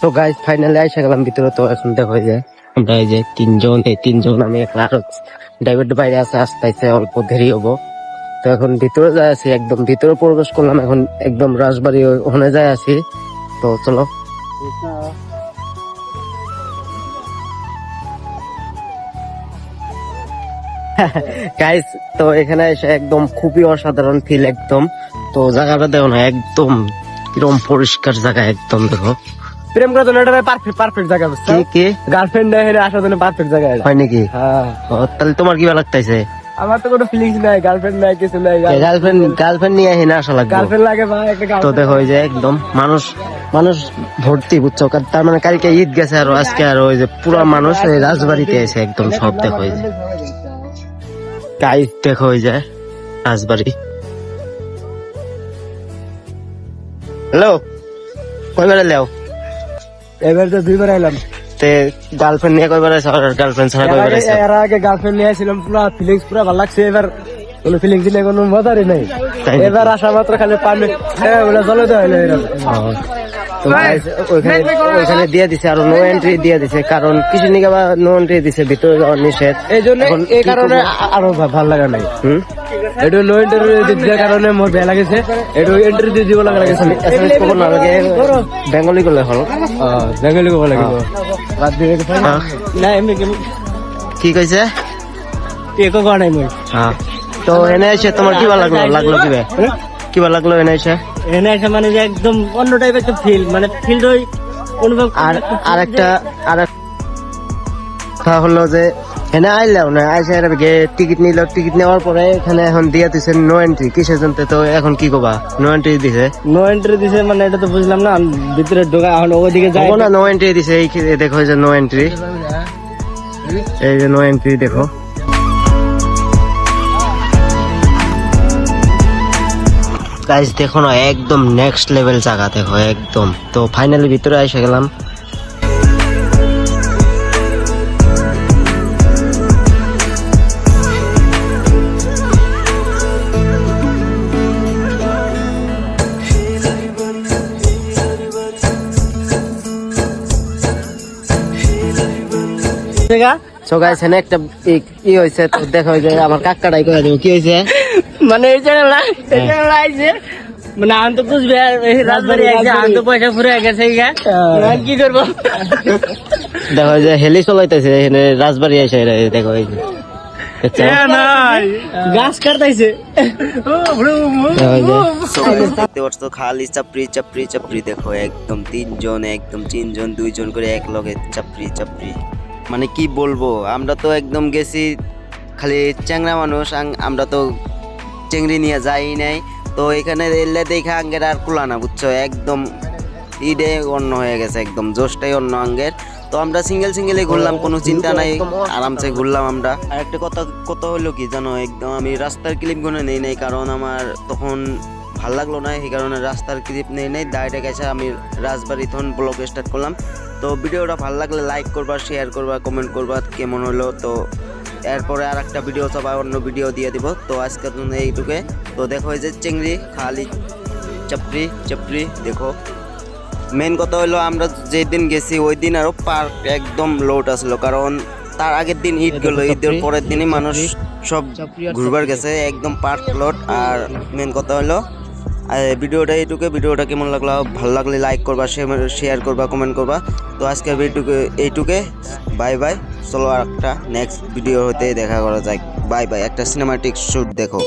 তো guys finally আইসা গেলাম ভিতরে, তো এখন দেখো যে, আমরা এই যে তিনজন, এই তিনজন আমি এখন আরও ড্রাইভার বাইরে আছে আসতে আসতে অল্প দেরি হব। তো এখন ভিতরে যাই আছি, একদম ভিতরে প্রবেশ করলাম, এখন একদম রাজবাড়ি ওখানে যাই আছি। তো চলো। গাইস তো এখানে এসে একদম খুবই অসাধারণ ফিল একদম। তো জায়গাটা দেখো না, একদম কিরম পরিষ্কার জায়গা, একদম দেখো। প্রেম করার জন্য এটা পারফেক্ট পারফেক্ট জায়গা বুঝছ? কি কি? গার্লফ্রেন্ড এখানে আসার জন্য পারফেক্ট জায়গা এটা। হয় নাকি? হ্যাঁ। তাহলে তোমার কি ভালো লাগতেছে? আমার তো কোনো ফিলিংস নাই গার্লফ্রেন্ড নাই কিছু নাই গার্লফ্রেন্ড গার্লফ্রেন্ড নিয়ে এখানে আসা লাগবে। গার্লফ্রেন্ড লাগে ভাই একটা তো দেখো ওই যে একদম। মানুষ মানুষ ভর্তি বুঝছ? তার মানে কালকে ঈদ গেছে আর আজকে আর ওই যে পুরো মানুষ এই রাজবাড়িতে এসে একদম সব দেখো ওই যে গাইজ দেখো ওই যে রাজবাড়ি। হ্যালো? কয়বার লেও এবার তো দুইবার এলাম তে গার্লফ্রেন্ড নিয়ে কয়বার আছে আর গার্লফ্রেন্ড ছাড়া কয়বার আগে এর আগে গার্লফ্রেন্ড নিয়ে আইছিলাম পুরো ফিলিংস পুরো ভালো লাগছে। এবার কোনো ফিলিংস দিলে কোনো মজারই নাই। এবার আসা মাত্র খালি পানি হ্যাঁ ওটা চলে যায় না এরকম। তো guys, ওইখানে ওইখানে দিয়ে দিছে আর নো এন্ট্রি দিয়ে দিছে কারণ কিছু নিকে বা নো এন্ট্রি দিছে ভিতরে যাওয়ার নিষেধ। এই জন্য এই কি কারণে আরও ভালো লাগা নাই। হুম? ইন্টারভিউ দেওয়ার কারণে মোর বেয়া লাগেছে। ইন্টারভিউ দিব লাগা লাগেছে। এসএমএস করব না লাগে বেঙ্গলি হল। বেঙ্গলি কব লাগিব হ্যাঁ। কি কইছে? একো কোৱা নাই মই। হ্যাঁ তো এনে এসে তোমার কি ভালো লাগল? লাগল কি বে? কি ভালো লাগল এনে এসে এনে মানে যে একদম অন্য টাইপ একটা ফিল মানে ফিল ওই অনুভব আর আর একটা আর কথা হলো যে এনে আইলাও না আইসে এর টিকিট নিল টিকিট নেওয়ার পরে এখানে এখন দিয়ে দিছে নো এন্ট্রি কিসের জন্য? তো এখন কি কবা? নো এন্ট্রি দিছে। নো এন্ট্রি দিছে মানে এটা তো বুঝলাম না ভিতরে ঢোকা এখন ওইদিকে যাই না নো এন্ট্রি দিছে এই দেখো যে নো এন্ট্রি এই যে নো এন্ট্রি দেখো। গাইস দেখো না একদম নেক্সট লেভেল জায়গা দেখো একদম। তো ফাইনালি ভিতরে এসে গেলাম। সো গাইস একটা ই- ই হয়েছে তো দেখো যে আমার কাকাটাই কয়ে দেবো কি হয়েছে মানে এই চ্যানেলটা এই চ্যানেলটা আইছে মানে আমি তো বুঝবে রাজবাড়ি আইছে আমি তো পয়সা ফুরে গেছে গা। আমি কি করব? দেখো যে হেলি চলাইতেছে এখানে রাজবাড়ি এরা, এই দেখো এই যে। খালি চাপড়ি চাপড়ি চাপড়ি দেখো একদম তিনজন একদম তিনজন দুইজন করে এক লগে চাপড়ি চাপড়ি। মানে কি বলব আমরা তো একদম গেছি খালি চ্যাংরা মানুষ আং- আমরা তো চেংড়ি নিয়ে যাই নাই। তো এখানে এলে দেখে আঙ্গের আর কুলা না বুঝছ? একদম ইডে অন্য হয়ে গেছে একদম জোশটাই অন্য আঙ্গের। তো আমরা সিঙ্গেল সিঙ্গেলে ঘুরলাম কোনো চিন্তা নাই আরামসে ঘুরলাম আমরা। আর একটা কথা কথা হলো কি জানো একদম আমি রাস্তার ক্লিপ গুনে নেই নাই কারণ আমার তখন ভালো লাগল না এই কারণে রাস্তার ক্লিপ নেই নেই ডাইরেক্ট এসে আমি রাজবাড়ি তখন ব্লগ স্টার্ট করলাম। তো ভিডিওটা ভালো লাগলে লাইক করবা শেয়ার করবা কমেন্ট করবা কেমন হলো তো এরপরে আর একটা ভিডিও সবাই অন্য ভিডিও দিয়ে দিব। তো আজকের জন্য এইটুকে তো দেখো এই যে চিংড়ি খালি চাপড়ি চাপড়ি দেখো। মেন কথা হলো আমরা যেদিন গেছি ওই দিন আরও পার্ক একদম লোড আসলো। কারণ তার আগের দিন ঈদ গেল ঈদের পরের দিনই মানুষ সব ঘুরবার গেছে একদম পার্ক লোড আর মেন কথা হলো ভিডিওটা এইটুকু ভিডিওটা কেমন লাগল? ভালো লাগলে লাইক করবা শেয়ার করবা কমেন্ট করবা। তো আজকে এইটুকু এইটুকে বাই বাই চলো আর একটা নেক্সট ভিডিও হতে দেখা করা যায় বাই বাই একটা সিনেমাটিক শ্যুট দেখো।